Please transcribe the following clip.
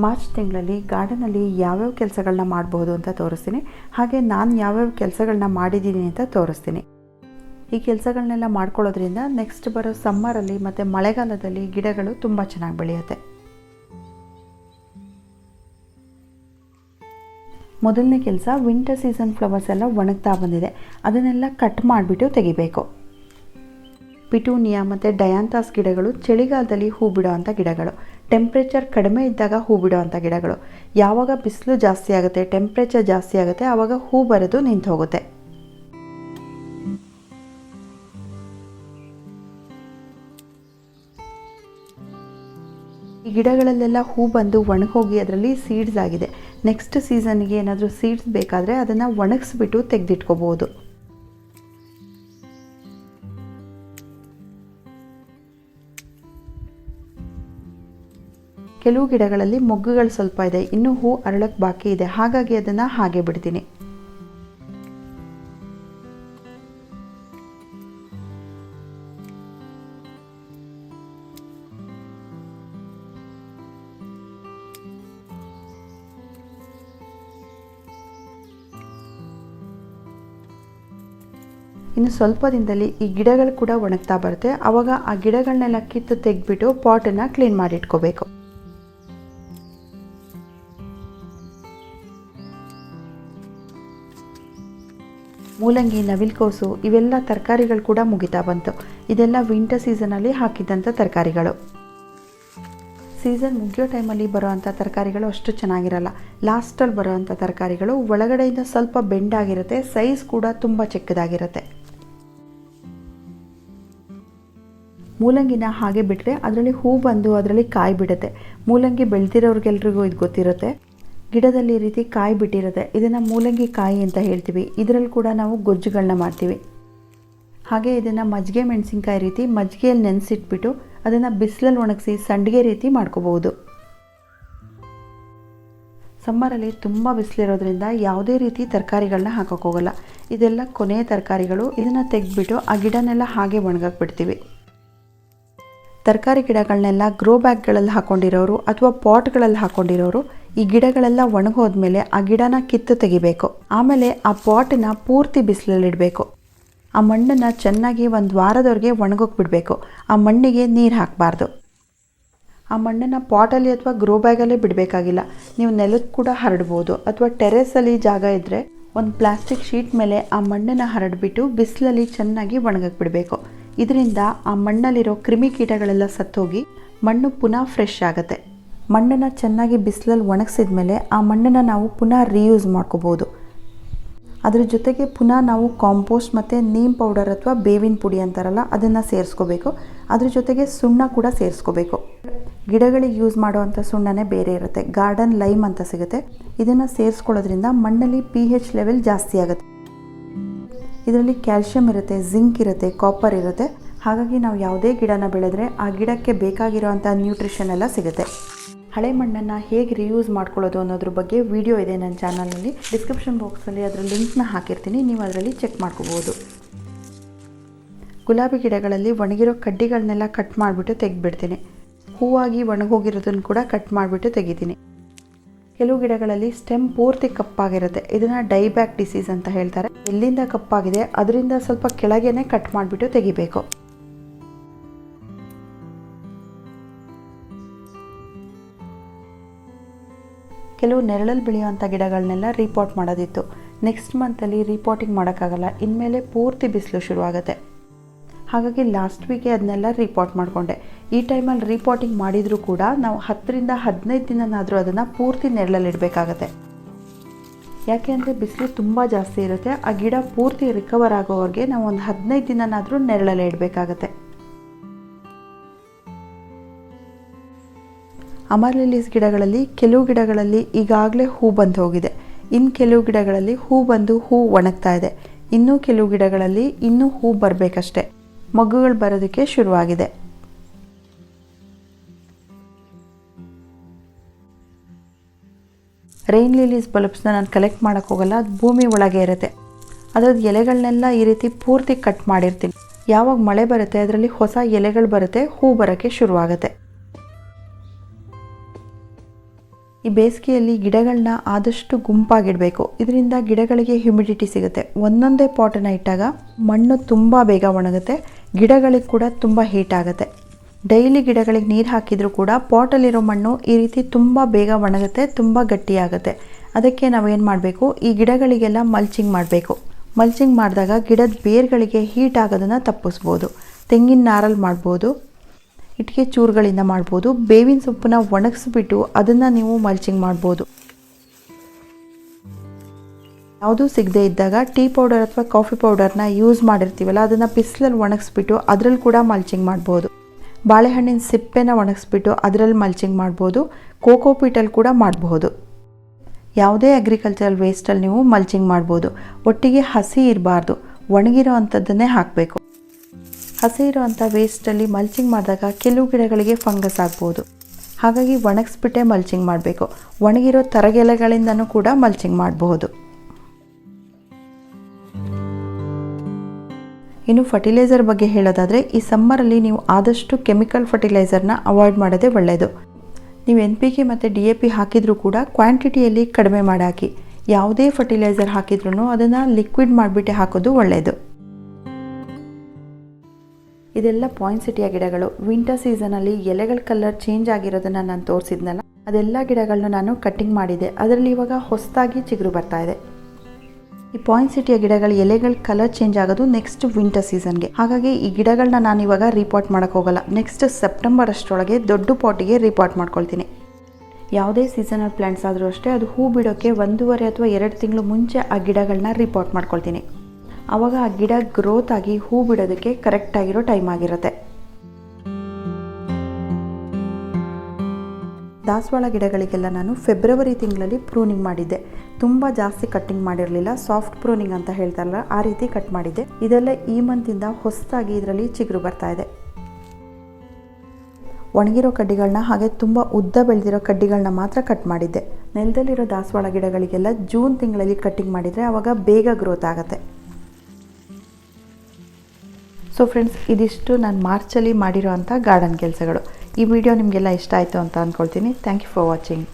March ತಿಂಗಳಲ್ಲಿ ಗಾರ್ಡನಲ್ಲಿ ಯಾವ್ಯಾವ ಕೆಲಸಗಳನ್ನ ಮಾಡಬಹುದು ಅಂತ ತೋರಿಸ್ತೀನಿ. ಹಾಗೆ ನಾನು ಯಾವ್ಯಾವ ಕೆಲಸಗಳನ್ನ ಮಾಡಿದ್ದೀನಿ ಅಂತ ತೋರಿಸ್ತೀನಿ. ಈ ಕೆಲಸಗಳನ್ನೆಲ್ಲ ಮಾಡ್ಕೊಳ್ಳೋದ್ರಿಂದ ನೆಕ್ಸ್ಟ್ ಬರೋ ಸಮ್ಮರಲ್ಲಿ ಮತ್ತು ಮಳೆಗಾಲದಲ್ಲಿ ಗಿಡಗಳು ತುಂಬ ಚೆನ್ನಾಗಿ ಬೆಳೆಯುತ್ತೆ. ಮೊದಲನೇ ಕೆಲಸ ವಿಂಟರ್ ಸೀಸನ್ ಫ್ಲವರ್ಸ್ ಎಲ್ಲ ಒಣಗ್ತಾ ಬಂದಿದೆ. ಅದನ್ನೆಲ್ಲ ಕಟ್ ಮಾಡಿಬಿಟ್ಟು ತೆಗಿಬೇಕು. ಪಿಟೂನಿಯಾ ಮತ್ತು ಡಯಾಂತಾಸ್ ಗಿಡಗಳು ಚಳಿಗಾಲದಲ್ಲಿ ಹೂ ಬಿಡೋವಂಥ ಗಿಡಗಳು. ಟೆಂಪ್ರೇಚರ್ ಕಡಿಮೆ ಇದ್ದಾಗ ಹೂ ಬಿಡುವಂಥ ಗಿಡಗಳು. ಯಾವಾಗ ಬಿಸಿಲು ಜಾಸ್ತಿ ಆಗುತ್ತೆ ಟೆಂಪ್ರೇಚರ್ ಜಾಸ್ತಿ ಆಗುತ್ತೆ ಆವಾಗ ಹೂ ಬರೆದು ನಿಂತು ಹೋಗುತ್ತೆ. ಈ ಗಿಡಗಳಲ್ಲೆಲ್ಲ ಹೂ ಬಂದು ಒಣಗೋಗಿ ಅದರಲ್ಲಿ ಸೀಡ್ಸ್ ಆಗಿದೆ. ನೆಕ್ಸ್ಟ್ ಸೀಸನ್ಗೆ ಏನಾದರೂ ಸೀಡ್ಸ್ ಬೇಕಾದರೆ ಅದನ್ನು ಒಣಗಿಸ್ಬಿಟ್ಟು ತೆಗೆದಿಟ್ಕೋಬೋದು. ಕೆಲವು ಗಿಡಗಳಲ್ಲಿ ಮೊಗ್ಗುಗಳು ಸ್ವಲ್ಪ ಇದೆ. ಇನ್ನೂ ಹೂ ಅರಳಕ್ಕೆ ಬಾಕಿ ಇದೆ. ಹಾಗಾಗಿ ಅದನ್ನು ಹಾಗೆ ಬಿಡ್ತೀನಿ. ಇನ್ನು ಸ್ವಲ್ಪ ದಿನದಲ್ಲಿ ಈ ಗಿಡಗಳು ಕೂಡ ಒಣಗ್ತಾ ಬರುತ್ತೆ. ಆವಾಗ ಆ ಗಿಡಗಳನ್ನೆಲ್ಲ ಕಿತ್ತು ತೆಗೆದ್ಬಿಟ್ಟು ಪಾಟನ್ನು ಕ್ಲೀನ್ ಮಾಡಿ ಮೂಲಂಗಿ, ನವಿಲ್ಕೋಸು ಇವೆಲ್ಲ ತರಕಾರಿಗಳು ಕೂಡ ಮುಗಿತಾ ಬಂತು. ಇದೆಲ್ಲ ವಿಂಟರ್ ಸೀಸನಲ್ಲಿ ಹಾಕಿದ್ದಂಥ ತರಕಾರಿಗಳು. ಸೀಸನ್ ಮುಗಿಯೋ ಟೈಮಲ್ಲಿ ಬರೋವಂಥ ತರಕಾರಿಗಳು ಅಷ್ಟು ಚೆನ್ನಾಗಿರಲ್ಲ. ಲಾಸ್ಟಲ್ಲಿ ಬರೋವಂಥ ತರಕಾರಿಗಳು ಒಳಗಡೆಯಿಂದ ಸ್ವಲ್ಪ ಬೆಂಡಾಗಿರುತ್ತೆ ಸೈಜ್ ಕೂಡ ತುಂಬ ಚಿಕ್ಕದಾಗಿರುತ್ತೆ. ಮೂಲಂಗಿನ ಹಾಗೆ ಬಿಟ್ಟರೆ ಅದರಲ್ಲಿ ಹೂ ಬಂದು ಅದರಲ್ಲಿ ಕಾಯಿ ಬಿಡುತ್ತೆ. ಮೂಲಂಗಿ ಬೆಳೆದಿರೋರಿಗೆಲ್ರಿಗೂ ಇದು ಗೊತ್ತಿರುತ್ತೆ. ಗಿಡದಲ್ಲಿ ಈ ರೀತಿ ಕಾಯಿ ಬಿಟ್ಟಿರುತ್ತೆ. ಇದನ್ನು ಮೂಲಂಗಿ ಕಾಯಿ ಅಂತ ಹೇಳ್ತೀವಿ. ಇದರಲ್ಲಿ ಕೂಡ ನಾವು ಗೊಜ್ಜುಗಳನ್ನ ಮಾಡ್ತೀವಿ. ಹಾಗೆ ಇದನ್ನು ಮಜ್ಜಿಗೆ ಮೆಣಸಿನ್ಕಾಯಿ ರೀತಿ ಮಜ್ಜಿಗೆಯಲ್ಲಿ ನೆನೆಸಿಟ್ಬಿಟ್ಟು ಅದನ್ನು ಬಿಸಿಲಲ್ಲಿ ಒಣಗಿಸಿ ಸಂಡಿಗೆ ರೀತಿ ಮಾಡ್ಕೋಬಹುದು. ಸಮ್ಮರಲ್ಲಿ ತುಂಬ ಬಿಸಿಲಿರೋದ್ರಿಂದ ಯಾವುದೇ ರೀತಿ ತರಕಾರಿಗಳನ್ನ ಹಾಕೋಕ್ಕೋಗಲ್ಲ ಇದೆಲ್ಲ ಕೊನೆಯ ತರಕಾರಿಗಳು ಇದನ್ನು ತೆಗೆದ್ಬಿಟ್ಟು ಆ ಗಿಡನೆಲ್ಲ ಹಾಗೆ ಒಣಗಕ್ಕೆ ಬಿಡ್ತೀವಿ ತರಕಾರಿ ಗಿಡಗಳನ್ನೆಲ್ಲ ಗ್ರೋ ಬ್ಯಾಗ್ಗಳಲ್ಲಿ ಹಾಕೊಂಡಿರೋರು ಅಥವಾ ಪಾಟ್ಗಳಲ್ಲಿ ಹಾಕೊಂಡಿರೋರು ಈ ಗಿಡಗಳೆಲ್ಲ ಒಣಗೋದ್ಮೇಲೆ ಆ ಗಿಡನ ಕಿತ್ತು ತೆಗಿಬೇಕು. ಆಮೇಲೆ ಆ ಪಾಟನ್ನ ಪೂರ್ತಿ ಬಿಸಿಲಲ್ಲಿಡಬೇಕು. ಆ ಮಣ್ಣನ್ನು ಚೆನ್ನಾಗಿ ಒಂದು ವಾರದವರೆಗೆ ಒಣಗೋಕೆ ಬಿಡಬೇಕು. ಆ ಮಣ್ಣಿಗೆ ನೀರು ಹಾಕಬಾರ್ದು. ಆ ಮಣ್ಣನ್ನು ಪಾಟಲ್ಲಿ ಅಥವಾ ಗ್ರೋ ಬ್ಯಾಗಲ್ಲೇ ಬಿಡಬೇಕಾಗಿಲ್ಲ. ನೀವು ನೆಲಕ್ಕೆ ಕೂಡ ಹರಡ್ಬೋದು. ಅಥವಾ ಟೆರೆಸಲ್ಲಿ ಜಾಗ ಇದ್ದರೆ ಒಂದು ಪ್ಲಾಸ್ಟಿಕ್ ಶೀಟ್ ಮೇಲೆ ಆ ಮಣ್ಣನ್ನು ಹರಡಿಬಿಟ್ಟು ಬಿಸಿಲಲ್ಲಿ ಚೆನ್ನಾಗಿ ಒಣಗಕ್ಕೆ ಬಿಡಬೇಕು. ಇದರಿಂದ ಆ ಮಣ್ಣಲ್ಲಿರೋ ಕ್ರಿಮಿಕೀಟಗಳೆಲ್ಲ ಸತ್ತೋಗಿ ಮಣ್ಣು ಪುನಃ ಫ್ರೆಶ್ ಆಗುತ್ತೆ. ಮಣ್ಣನ್ನು ಚೆನ್ನಾಗಿ ಬಿಸಿಲಲ್ಲಿ ಒಣಗಿಸಿದ ಮೇಲೆ ಆ ಮಣ್ಣನ್ನು ನಾವು ಪುನಃ ರೀಯೂಸ್ ಮಾಡ್ಕೋಬೋದು. ಅದ್ರ ಜೊತೆಗೆ ಪುನಃ ನಾವು ಕಾಂಪೋಸ್ಟ್ ಮತ್ತು ನೀಮ್ ಪೌಡರ್ ಅಥವಾ ಬೇವಿನ ಪುಡಿ ಅಂತಾರಲ್ಲ, ಅದನ್ನು ಸೇರಿಸ್ಕೋಬೇಕು. ಅದ್ರ ಜೊತೆಗೆ ಸುಣ್ಣ ಕೂಡ ಸೇರಿಸ್ಕೋಬೇಕು. ಗಿಡಗಳಿಗೆ ಯೂಸ್ ಮಾಡುವಂಥ ಸುಣ್ಣನೇ ಬೇರೆ ಇರುತ್ತೆ. ಗಾರ್ಡನ್ ಲೈಮ್ ಅಂತ ಸಿಗುತ್ತೆ. ಇದನ್ನು ಸೇರಿಸ್ಕೊಳ್ಳೋದ್ರಿಂದ ಮಣ್ಣಲ್ಲಿ ಪಿ ಹೆಚ್ ಲೆವೆಲ್ ಜಾಸ್ತಿ ಆಗುತ್ತೆ. ಇದರಲ್ಲಿ ಕ್ಯಾಲ್ಶಿಯಂ ಇರುತ್ತೆ, ಜಿಂಕ್ ಇರುತ್ತೆ ಕಾಪರ್ ಇರುತ್ತೆ. ಹಾಗಾಗಿ ನಾವು ಯಾವುದೇ ಗಿಡನ ಬೆಳೆದ್ರೆ ಆ ಗಿಡಕ್ಕೆ ಬೇಕಾಗಿರೋವಂಥ ನ್ಯೂಟ್ರಿಷನ್ ಎಲ್ಲ ಸಿಗುತ್ತೆ. ಹಳೆ ಮಣ್ಣನ್ನು ಹೇಗೆ ರಿಯೂಸ್ ಮಾಡ್ಕೊಳ್ಳೋದು ಅನ್ನೋದ್ರ ಬಗ್ಗೆ ವಿಡಿಯೋ ಇದೆ ನನ್ನ ಚಾನಲ್ನಲ್ಲಿ ಡಿಸ್ಕ್ರಿಪ್ಷನ್ ಬಾಕ್ಸಲ್ಲಿ ಅದರ ಲಿಂಕ್ನ ಹಾಕಿರ್ತೀನಿ, ನೀವು ಅದರಲ್ಲಿ ಚೆಕ್ ಮಾಡ್ಕೋಬೋದು. ಗುಲಾಬಿ ಗಿಡಗಳಲ್ಲಿ ಒಣಗಿರೋ ಕಡ್ಡಿಗಳನ್ನೆಲ್ಲ ಕಟ್ ಮಾಡಿಬಿಟ್ಟು ತೆಗೆದ್ಬಿಡ್ತೀನಿ. ಹೂವಾಗಿ ಒಣಗೋಗಿರೋದನ್ನು ಕೂಡ ಕಟ್ ಮಾಡಿಬಿಟ್ಟು ತೆಗಿತೀನಿ. ಕೆಲವು ಗಿಡಗಳಲ್ಲಿ ಸ್ಟೆಮ್ ಪೂರ್ತಿ ಕಪ್ಪಾಗಿರುತ್ತೆ. ಇದನ್ನ ಡೈಬ್ಯಾಕ್ ಡಿಸೀಸ್ ಅಂತ ಹೇಳ್ತಾರೆ. ಎಲ್ಲಿಂದ ಕಪ್ಪಾಗಿದೆ, ಅದರಿಂದ ಸ್ವಲ್ಪ ಕೆಳಗೇನೆ ಕಟ್ ಮಾಡಿಬಿಟ್ಟು ತೆಗಿಬೇಕು. ಕೆಲವು ನೆರಳಲ್ಲಿ ಬೆಳೆಯುವಂಥ ಗಿಡಗಳನ್ನೆಲ್ಲ ರಿಪೋರ್ಟ್ ಮಾಡೋದಿತ್ತು. ನೆಕ್ಸ್ಟ್ ಮಂತಲ್ಲಿ ರಿಪೋರ್ಟಿಂಗ್ ಮಾಡೋಕ್ಕಾಗಲ್ಲ. ಇನ್ಮೇಲೆ ಪೂರ್ತಿ ಬಿಸಿಲು ಶುರುವಾಗುತ್ತೆ. ಹಾಗಾಗಿ ಲಾಸ್ಟ್ ವೀಕೆ ಅದನ್ನೆಲ್ಲ ರಿಪೋರ್ಟ್ ಮಾಡಿಕೊಂಡೆ. ಈ ಟೈಮಲ್ಲಿ ರಿಪೋರ್ಟಿಂಗ್ ಮಾಡಿದರೂ ಕೂಡ ನಾವು ಹತ್ತರಿಂದ ಹದಿನೈದು ದಿನನಾದರೂ ಅದನ್ನು ಪೂರ್ತಿ ನೆರಳಲ್ಲಿ ಇಡಬೇಕಾಗತ್ತೆ. ಯಾಕೆ ಅಂದರೆ ಬಿಸಿಲು ತುಂಬ ಜಾಸ್ತಿ ಇರುತ್ತೆ. ಆ ಗಿಡ ಪೂರ್ತಿ ರಿಕವರ್ ಆಗೋವರೆಗೆ ನಾವು ಒಂದು ಹದಿನೈದು ದಿನನಾದರೂ ನೆರಳಲ್ಲೇ ಇಡಬೇಕಾಗತ್ತೆ. ಅಮರ್ಲಿಲೀಸ್ ಗಿಡಗಳಲ್ಲಿ ಕೆಲವು ಗಿಡಗಳಲ್ಲಿ ಈಗಾಗಲೇ ಹೂ ಬಂದು ಹೋಗಿದೆ. ಇನ್ನು ಕೆಲವು ಗಿಡಗಳಲ್ಲಿ ಹೂ ಬಂದು ಹೂ ಒಣಗ್ತಾ ಇದೆ. ಇನ್ನೂ ಕೆಲವು ಗಿಡಗಳಲ್ಲಿ ಇನ್ನೂ ಹೂ ಬರಬೇಕಷ್ಟೆ. ಮಗ್ಗುಗಳು ಬರೋದಕ್ಕೆ ಶುರುವಾಗಿದೆ. ರೈನ್ ಲಿಲೀಸ್ ಬಲ್ಬ್ಸ್ನ ನಾನು ಕಲೆಕ್ಟ್ ಮಾಡೋಕ್ಕೆ ಹೋಗಲ್ಲ, ಅದು ಭೂಮಿ ಒಳಗೆ ಇರುತ್ತೆ. ಅದ್ರದ್ದು ಎಲೆಗಳನ್ನೆಲ್ಲ ಈ ರೀತಿ ಪೂರ್ತಿ ಕಟ್ ಮಾಡಿರ್ತೀನಿ. ಯಾವಾಗ ಮಳೆ ಬರುತ್ತೆ, ಅದರಲ್ಲಿ ಹೊಸ ಎಲೆಗಳು ಬರುತ್ತೆ, ಹೂ ಬರೋಕ್ಕೆ ಶುರುವಾಗುತ್ತೆ. ಈ ಬೇಸಿಗೆಯಲ್ಲಿ ಗಿಡಗಳನ್ನ ಆದಷ್ಟು ಗುಂಪಾಗಿಡಬೇಕು. ಇದರಿಂದ ಗಿಡಗಳಿಗೆ ಹ್ಯುಮಿಡಿಟಿ ಸಿಗುತ್ತೆ. ಒಂದೊಂದೇ ಪಾಟನ್ನು ಇಟ್ಟಾಗ ಮಣ್ಣು ತುಂಬ ಬೇಗ ಒಣಗುತ್ತೆ. ಗಿಡಗಳಿಗೆ ಕೂಡ ತುಂಬ ಹೀಟ್ ಆಗುತ್ತೆ. ಡೈಲಿ ಗಿಡಗಳಿಗೆ ನೀರು ಹಾಕಿದರೂ ಕೂಡ ಪಾಟಲ್ಲಿರೋ ಮಣ್ಣು ಈ ರೀತಿ ತುಂಬ ಬೇಗ ಒಣಗುತ್ತೆ, ತುಂಬ ಗಟ್ಟಿಯಾಗುತ್ತೆ. ಅದಕ್ಕೆ ನಾವೇನು ಮಾಡಬೇಕು? ಈ ಗಿಡಗಳಿಗೆಲ್ಲ ಮಲ್ಚಿಂಗ್ ಮಾಡಬೇಕು. ಮಲ್ಚಿಂಗ್ ಮಾಡಿದಾಗ ಗಿಡದ ಬೇರ್ಗಳಿಗೆ ಹೀಟ್ ಆಗೋದನ್ನು ತಪ್ಪಿಸ್ಬೋದು. ತೆಂಗಿನ ನಾರಲ್ಲಿ ಮಾಡ್ಬೋದು ಇಟ್ಟಿಗೆ ಚೂರುಗಳಿಂದ ಮಾಡ್ಬೋದು, ಬೇವಿನ ಸೊಪ್ಪನ್ನ ಒಣಗಿಸ್ಬಿಟ್ಟು ಅದನ್ನು ನೀವು ಮಲ್ಚಿಂಗ್ ಮಾಡ್ಬೋದು. ಯಾವುದೂ ಸಿಗದೇ ಇದ್ದಾಗ ಟೀ ಪೌಡರ್ ಅಥವಾ ಕಾಫಿ ಪೌಡರ್ನ ಯೂಸ್ ಮಾಡಿರ್ತೀವಲ್ಲ, ಅದನ್ನು ಬಿಸಿಲಲ್ಲಿ ಒಣಗಿಸ್ಬಿಟ್ಟು ಅದರಲ್ಲಿ ಕೂಡ ಮಲ್ಚಿಂಗ್ ಮಾಡ್ಬೋದು. ಬಾಳೆಹಣ್ಣಿನ ಸಿಪ್ಪೆನ ಒಣಗಿಸ್ಬಿಟ್ಟು ಅದರಲ್ಲಿ ಮಲ್ಚಿಂಗ್ ಮಾಡ್ಬೋದು. ಕೋಕೋ ಪೀಟಲ್ಲಿ ಕೂಡ ಮಾಡಬಹುದು ಯಾವುದೇ ಅಗ್ರಿಕಲ್ಚರಲ್ ವೇಸ್ಟಲ್ಲಿ ನೀವು ಮಲ್ಚಿಂಗ್ ಮಾಡ್ಬೋದು. ಒಟ್ಟಿಗೆ ಹಸಿ ಇರಬಾರ್ದು. ಒಣಗಿರೋ ಅಂಥದ್ದನ್ನೇ ಹಾಕಬೇಕು. ಹಸಿ ಇರೋವಂಥ ವೇಸ್ಟಲ್ಲಿ ಮಲ್ಚಿಂಗ್ ಮಾಡಿದಾಗ ಕೆಲವು ಗಿಡಗಳಿಗೆ ಫಂಗಸ್ ಆಗ್ಬೋದು. ಹಾಗಾಗಿ ಒಣಗಿಸ್ಬಿಟ್ಟೆ ಮಲ್ಚಿಂಗ್ ಮಾಡಬೇಕು. ಒಣಗಿರೋ ತರಗೆಲೆಗಳಿಂದನೂ ಕೂಡ ಮಲ್ಚಿಂಗ್ ಮಾಡಬಹುದು ಇನ್ನು ಫರ್ಟಿಲೈಸರ್ ಬಗ್ಗೆ ಹೇಳೋದಾದರೆ, ಈ ಸಮ್ಮರಲ್ಲಿ ನೀವು ಆದಷ್ಟು ಕೆಮಿಕಲ್ ಫರ್ಟಿಲೈಸರ್ನ ಅವಾಯ್ಡ್ ಮಾಡೋದೇ ಒಳ್ಳೆಯದು ನೀವು ಎನ್ ಪಿ ಕೆ ಮತ್ತು ಡಿ ಎ ಪಿ ಹಾಕಿದರೂ ಕೂಡ ಕ್ವಾಂಟಿಟಿಯಲ್ಲಿ ಕಡಿಮೆ ಮಾಡಿ ಹಾಕಿ ಯಾವುದೇ ಫರ್ಟಿಲೈಸರ್ ಹಾಕಿದ್ರೂ ಅದನ್ನು ಲಿಕ್ವಿಡ್ ಮಾಡಿಬಿಟ್ಟೆ ಹಾಕೋದು ಒಳ್ಳೆಯದು ಇದೆಲ್ಲ ಪಾಯಿಂಟ್ಸಿಟಿಯ ಗಿಡಗಳು. ವಿಂಟರ್ ಸೀಸನಲ್ಲಿ ಎಲೆಗಳ ಕಲರ್ ಚೇಂಜ್ ಆಗಿರೋದನ್ನು ನಾನು ತೋರಿಸಿದ್ನಲ್ಲ, ಅದೆಲ್ಲ ಗಿಡಗಳನ್ನ ನಾನು ಕಟ್ಟಿಂಗ್ ಮಾಡಿದೆ. ಅದರಲ್ಲಿ ಇವಾಗ ಹೊಸದಾಗಿ ಚಿಗುರು ಬರ್ತಾ ಇದೆ. ಈ ಪಾಯಿಂಟ್ ಸಿಟಿಯ ಗಿಡಗಳ ಎಲೆಗಳ ಕಲರ್ ಚೇಂಜ್ ಆಗೋದು ನೆಕ್ಸ್ಟ್ ವಿಂಟರ್ ಸೀಸನ್ಗೆ ಹಾಗಾಗಿ ಈ ಗಿಡಗಳನ್ನ ನಾನು ಇವಾಗ ರಿಪೋರ್ಟ್ ಮಾಡೋಕ್ಕೆ ಹೋಗಲ್ಲ. ನೆಕ್ಸ್ಟ್ ಸೆಪ್ಟೆಂಬರ್ ಅಷ್ಟರೊಳಗೆ ದೊಡ್ಡ ಪಾಟಿಗೆ ರಿಪೋರ್ಟ್ ಮಾಡ್ಕೊಳ್ತೀನಿ. ಯಾವುದೇ ಸೀಸನಲ್ ಪ್ಲ್ಯಾಂಟ್ಸ್ ಆದರೂ ಅಷ್ಟೇ ಅದು ಹೂ ಬಿಡೋಕ್ಕೆ ಒಂದೂವರೆ ಅಥವಾ ಎರಡು ತಿಂಗಳು ಮುಂಚೆ ಆ ಗಿಡಗಳನ್ನ ರಿಪೋರ್ಟ್ ಮಾಡ್ಕೊಳ್ತೀನಿ. ಆವಾಗ ಆ ಗಿಡ ಗ್ರೋತ್ ಆಗಿ ಹೂ ಬಿಡೋದಕ್ಕೆ ಕರೆಕ್ಟ್ ಆಗಿರೋ ಟೈಮ್ ಆಗಿರುತ್ತೆ. ದಾಸವಾಳ ಗಿಡಗಳಿಗೆಲ್ಲ ನಾನು ಫೆಬ್ರವರಿ ತಿಂಗಳಲ್ಲಿ ಪ್ರೂನಿಂಗ್ ಮಾಡಿದ್ದೆ. ತುಂಬ ಜಾಸ್ತಿ ಕಟ್ಟಿಂಗ್ ಮಾಡಿರಲಿಲ್ಲ ಸಾಫ್ಟ್ ಪ್ರೂನಿಂಗ್ ಅಂತ ಹೇಳ್ತಾರಲ್ಲ, ಆ ರೀತಿ ಕಟ್ ಮಾಡಿದ್ದೆ. ಇದೆಲ್ಲ ಈ ಮಂತಿಂದ ಹೊಸದಾಗಿ ಇದರಲ್ಲಿ ಚಿಗುರು ಬರ್ತಾ ಇದೆ. ಒಣಗಿರೋ ಕಡ್ಡಿಗಳನ್ನ ಹಾಗೆ ತುಂಬ ಉದ್ದ ಬೆಳೆದಿರೋ ಕಡ್ಡಿಗಳನ್ನ ಮಾತ್ರ ಕಟ್ ಮಾಡಿದ್ದೆ. ನೆಲದಲ್ಲಿರೋ ದಾಸವಾಳ ಗಿಡಗಳಿಗೆಲ್ಲ ಜೂನ್ ತಿಂಗಳಲ್ಲಿ ಕಟ್ಟಿಂಗ್ ಮಾಡಿದರೆ ಆವಾಗ ಬೇಗ ಗ್ರೋತ್ ಆಗುತ್ತೆ. ಸೊ ಫ್ರೆಂಡ್ಸ್ ಇದಿಷ್ಟು ನಾನು ಮಾರ್ಚಲ್ಲಿ ಮಾಡಿರೋ ಅಂಥ ಗಾರ್ಡನ್ ಕೆಲಸಗಳು. ಈ ವಿಡಿಯೋ ನಿಮಗೆಲ್ಲ ಇಷ್ಟ ಆಯಿತು ಅಂತ ಅಂದ್ಕೊಳ್ತೀನಿ ಥ್ಯಾಂಕ್ ಯು ಫಾರ್ ವಾಚಿಂಗ್